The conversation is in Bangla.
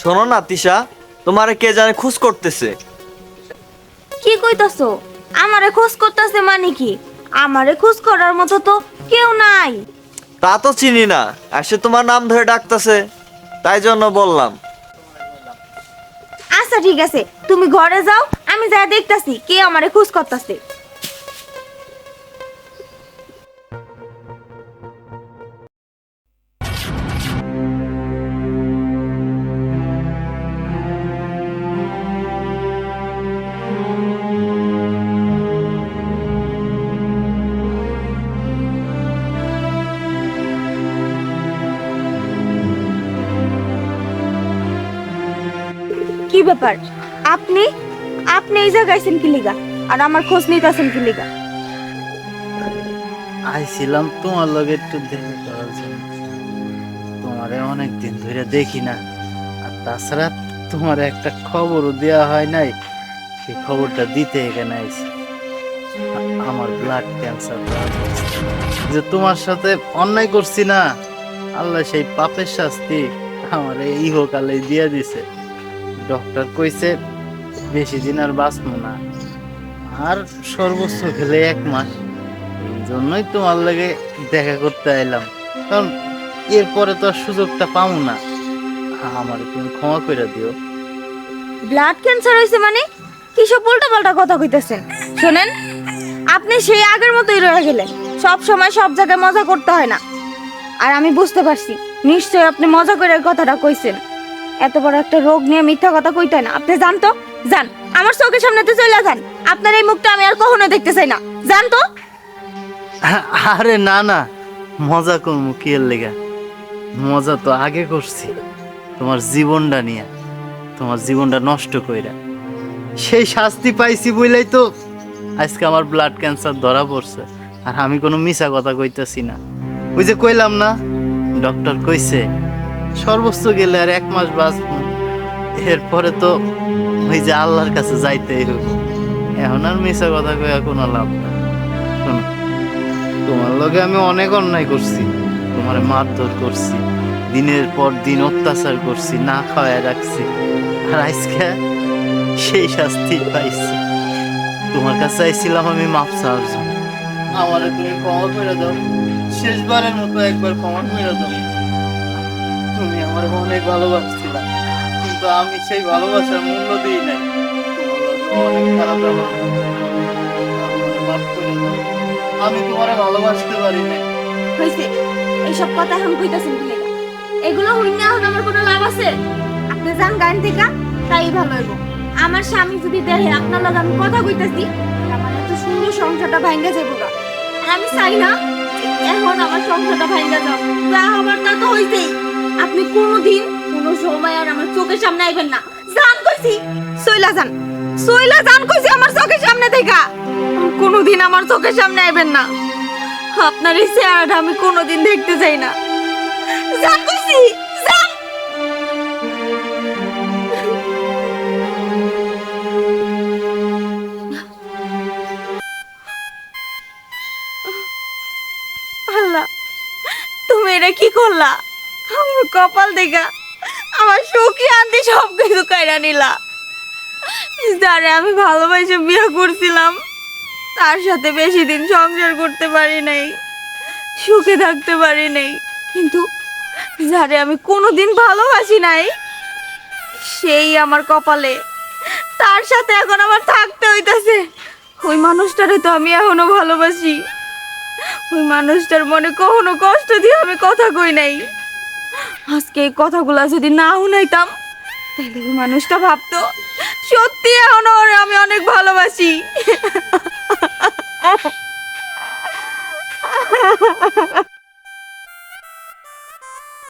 শোনো না তিশা তোমারে কে জানে খুশ করতেছে। কি কইতাছো? আমারে খোঁজ করতেছে মানে কি? আমারে খোঁজ করার মতো তো কেউ নাই। তা তো চিনি না আর সে তোমার নাম ধরে ডাকতেছে তাই জন্য বললাম। আচ্ছা ঠিক আছে তুমি ঘরে যাও আমি যা দেখতাছি কে আমারে খোঁজ করতেছে। কি ব্যাপার? আপনি আপনি এই জায়গায় আছেন কি লিগা? আর আমার খোঁজ নিতেছেন কি লিগা? আইছিলাম তোমার লগে একটু দেখা করার জন্য। তোমারে অনেক দিন ধরে দেখি না। আর তাছাড়া তোমার একটা খবরও দেওয়া হয় নাই। সেই খবরটা দিতে এখানে আইছি। আমার ব্লাড ক্যান্সার যে তোমার সাথে অন্যায় করছি না, আল্লাহ সেই পাপের শাস্তি আমার এই ইহকালে দিয়ে দিছে। ডক্টর কইছে, বেশি দিন আর বাঁচবো না। আর সর্বোচ্চ খেলে এক মাস। এই জন্যই তোমার লাগে দেখা করতে আইলাম। কারণ এরপরে তো আর সুযোগটা পাবো না। আমার তুমি ক্ষমা করে দিও। ব্লাড ক্যান্সার হয়েছে মানে? কিসব উল্টা পাল্টা কথা কইতেছেন? শোনেন, আপনি সেই আগের মতোই রয়ে গেলেন। সব সময় সব জায়গায় মজা করতে হয় না। আর আমি বুঝতে পারছি, নিশ্চয়ই আপনি মজা করে কথাটা কইছেন। এত বড় একটা রোগ নিয়ে মিথ্যা কথা কইতে না। আপনি জান তো, যান। আমার চোখের সামনে তো চলে যান। আপনার এই মুখটা আমি আর কখনো দেখতে চাই না। জান তো। আরে না না। মজা করব কি লেগা? মজা তো আগে করছি। তোমার জীবনটা নিয়ে, তোমার জীবনটা নষ্ট কইরা। সেই শাস্তি পাইছি বইলাই তো আজকে আমার ব্লাড ক্যান্সার ধরা পড়ছে। আর আমি কোনো মিছা কথা কইতাছি না। ওই যে কইলাম না ডক্টর কইছে সর্বোচ্চ গেলে আর এক মাস বাঁচবো এরপরে তো ওই যে আল্লাহর কাছে যাইতেই হইব। এখন আর মিছা কথা কইয়া কোনো লাভ নাই। তোমার লগে আমি অনেক অন্যায় করছি। তোমার মারধর করছি, দিনের পর দিন অত্যাচার করছি, না খাওয়ায় রাখছি। আর আজকে সেই শাস্তি পাইছি। তোমার কাছে আইছিলাম আমি মাপ চাওয়ার জন্য। আমার তুমি ক্ষমা করে দাও। শেষবারের মতো একবার ক্ষমা করে দাও। তুমি আমার অনেক ভালোবাসছিলা কিন্তু আমি সেই ভালোবাসার মূল্য দিই নাই। আমি তোমারে ভালোবাসতে পারি না হয়েছে এইসব কথা এখন কইতাছেন লেগা? এগুলো হইনা এখন আমার কোনো লাভ আছে? আপনি যান গান থেকে, তাই ভালো হইব। আমার স্বামী যদি দেখে আপনার লগে আমি কথা কইতাছি আমার এত সুন্দর সংসারটা ভাঙ্গা যাইব আর আমি চাই না এখন আমার সংসারটা ভাঙ্গা যাও যা আমার তা তো হইছেই। আপনি কোনোদিন কোনো সময় আর আমার চোখের সামনে আইবেন না। যান কইছি। সইলা যান সইলা যান কইছি আমার চোখের সামনে থেকে। কোনোদিন আমার চোখের সামনে আইবেন না। আপনার এই চেহারাটা আমি কোনোদিন দেখতে চাই না। যান কইছি আল্লাহ, তুমি এটা কি করলা? আমার কপাল দেখা, আমার সুখী আনতে সব কিছু কাইরা নিলা। যারে আমি ভালোবাসে বিয়ে করছিলাম, তার সাথে বেশি দিন সংসার করতে পারি নাই, সুখে থাকতে পারি নাই। কিন্তু যারে আমি কোনোদিন ভালোবাসি নাই, সেই আমার কপালে, তার সাথে এখন আমার থাকতে হইতাছে। ওই মানুষটারে তো আমি এখনও ভালোবাসি। ওই মানুষটার মনে কখনো কষ্ট দিয়ে আমি কথা কই নাই। আজকে এই কথাগুলা যদি না শুনাইতাম তাহলে ওই মানুষটা ভাবতো, সত্যি এখন আমি অনেক ভালোবাসি।